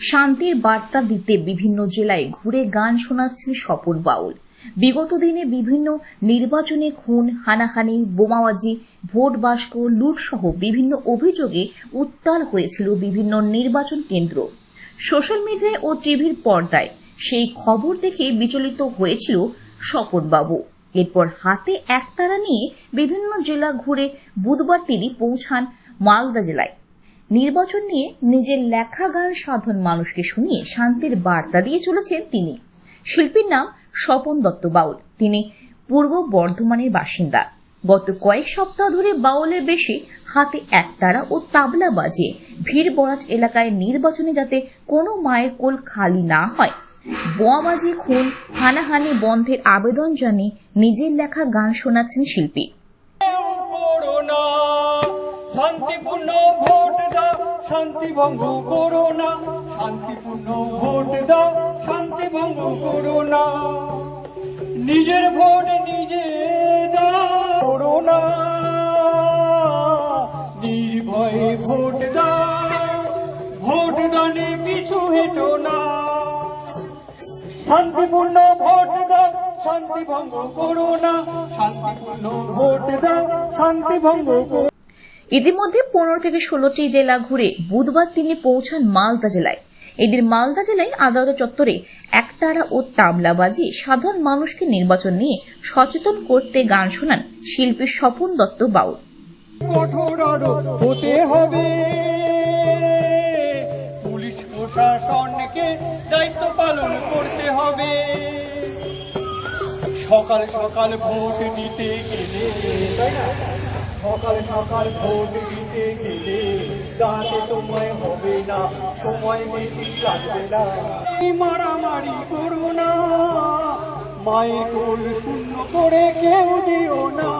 শান্তির বার্তা দিতে বিভিন্ন জেলায় ঘুরে গান শোনাচ্ছেন স্বপন বাউল। বিগত দিনে বিভিন্ন নির্বাচনে খুন, হানাহানি, বোমাবাজি, ভোট বাস্ক, লুটসহ বিভিন্ন অভিযোগে উত্তাল হয়েছিল বিভিন্ন নির্বাচন কেন্দ্র। সোশ্যাল মিডিয়ায় ও টিভির পর্দায় সেই খবর দেখে বিচলিত হয়েছিল স্বপনবাবু এরপর হাতে একতারা নিয়ে বিভিন্ন জেলা ঘুরে বুধবার তিনি পৌঁছান মালদা জেলায়। নির্বাচন নিয়ে নিজের লেখা গান সাধারণ মানুষকে শুনিয়ে শান্তির বার্তা দিয়ে চলেছেন তিনি। শিল্পীর নাম স্বপন দত্ত বাউল। তিনি পূর্ব বর্ধমানের বাসিন্দা। গত কয়েক সপ্তাহ ধরে বাউলের বেশি হাতে একতারা ও তাবলা বাজিয়ে ভিড় বরাট এলাকায় নির্বাচনে যাতে কোনো মায়ের কোল খালি না হয় বোয়াবাজি খুন, হানাহানি বন্ধের আবেদন জানিয়ে নিজের লেখা গান শোনাচ্ছেন শিল্পী। ভোট দাও, শান্তি ভঙ্গ করোনা শান্তিপূর্ণ ভোট দাও, শান্তি ভঙ্গ করোনা নিজের ভোট নিজে দাও করোনা নির্ভয়ে ভোট দাও, ভোট দানে পিছু হেটো না। শান্তিপূর্ণ ভোট দাও, শান্তি ভঙ্গ করো না। শান্তিপূর্ণ ভোট দাও, শান্তি ভঙ্গ করো ইতিমধ্যে পনেরো থেকে ষোলোটি জেলা ঘুরে বুধবার তিনি পৌঁছান মালদা জেলায়। এদিন মালদা জেলায় আদালত চত্বরে একতারা ও তাবলা বাজিয়ে সাধারণ মানুষকে নির্বাচন নিয়ে সচেতন করতে গান শোনান শিল্পী স্বপন দত্ত বাউল। প্রশাসনকে দায়িত্ব পালন করতে হবে। সকাল সকাল ভোট দিতে গেলে সকাল সকাল ভোট দিতে গেলে দাঁড়াতে তোমায় হবে না। সময় বেশি লাগবে না। মারামারি করো না। মায়ের কোল শূন্য করে কেউ দিও না।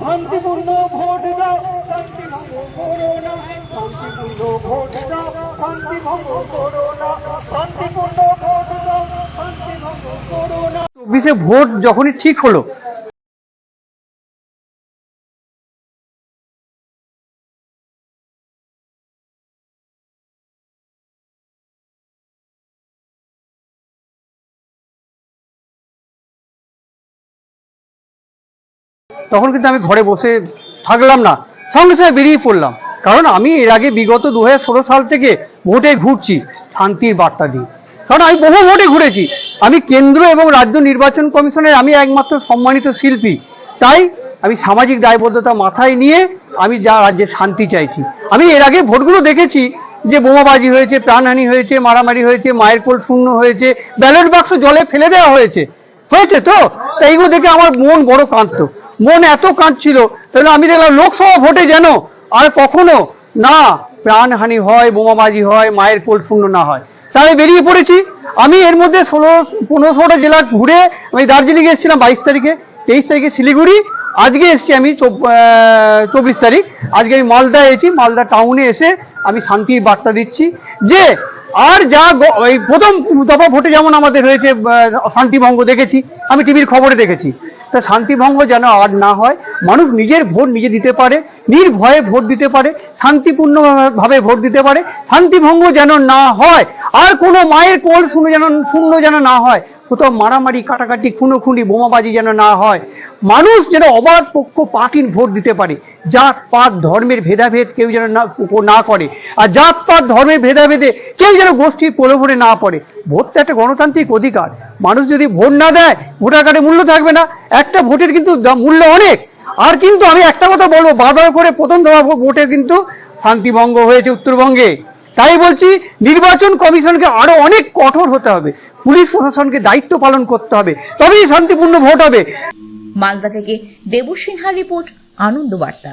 শান্তিপূর্ণ ভোট দাও শান্তিপূর্ণ ভোট দাও শান্তিপূর্ণ ভোট দাও ভোট যখনই ঠিক হলো তখন কিন্তু আমি ঘরে বসে থাকলাম না। সঙ্গে সঙ্গে বেরিয়ে পড়লাম। কারণ আমি এর আগে বিগত দু হাজার ষোলো সাল থেকে ভোটে ঘুরছি, শান্তির বার্তা দিয়ে। কারণ আমি বহু ভোটে ঘুরেছি। আমি কেন্দ্র এবং রাজ্য নির্বাচন কমিশনের আমি একমাত্র সম্মানিত শিল্পী। তাই আমি সামাজিক দায়বদ্ধতা মাথায় নিয়ে আমি যা রাজ্যে শান্তি চাইছি। আমি এর আগে ভোটগুলো দেখেছি যে বোমাবাজি হয়েছে, প্রাণহানি হয়েছে, মারামারি হয়েছে, মায়ের কোল শূন্য হয়েছে, ব্যালট বাক্স জলে ফেলে দেওয়া হয়েছে। হয়েছে তো? তাই এইগুলো দেখে আমার মন বড় কাঁদতো। মন এত কাঁদছিল, তাহলে আমি দেখলাম লোকসভা ভোটে যেন আর কখনো না প্রাণহানি হয়, বোমাবাজি হয়, মায়ের কোল শূন্য না হয়। তাই বেরিয়ে পড়েছি। আমি এর মধ্যে ষোলো পনেরো ষোলোটা জেলা ঘুরে আমি দার্জিলিং এসেছিলাম বাইশ তারিখে, তেইশ তারিখে শিলিগুড়ি, আজকে এসেছি আমি চব্বিশ তারিখ। আজকে আমি মালদা এসেছি, মালদা টাউনে এসে আমি শান্তির বার্তা দিচ্ছি যে আর যা এই প্রথম দফা ভোটে যেমন আমাদের হয়েছে শান্তিভঙ্গ দেখেছি, আমি টিভির খবরে দেখেছি। তা শান্তিভঙ্গ যেন আর না হয়। মানুষ নিজের ভোট নিজে দিতে পারে, নির্ভয়ে ভোট দিতে পারে, শান্তিপূর্ণভাবে ভোট দিতে পারে, শান্তিভঙ্গ যেন না হয়, আর কোনো মায়ের কোল শূন্য যেন শূন্য যেন না হয়, কোথাও মারামারি, কাটাকাটি, খুনোখুনি, বোমাবাজি যেন না হয়। মানুষ যেন অবাধ পক্ষ পাকিন ভোট দিতে পারে, জাত, পাত, ধর্মের ভেদাভেদ কেউ যেন না না করে, আর জাত, পাত, ধর্মের ভেদাভেদে কেউ যেন গোষ্ঠীর প্রলোভনে না পড়ে। ভোট তো একটা গণতান্ত্রিক অধিকার মানুষ যদি ভোট না দেয়, ভোটার কার্ডে মূল্য থাকবে না। একটা ভোটের কিন্তু মূল্য অনেক। আর কিন্তু আমি একটা কথা বলব, বারবার করে প্রথম দফা ভোটে কিন্তু শান্তিভঙ্গ হয়েছে উত্তরবঙ্গে। তাই বলছি, নির্বাচন কমিশনকে আরও অনেক কঠোর হতে হবে। পুলিশ প্রশাসনকে দায়িত্ব পালন করতে হবে। তবেই শান্তিপূর্ণ ভোট হবে। মালদা থেকে দেবু সিনহার রিপোর্ট আনন্দ বার্তা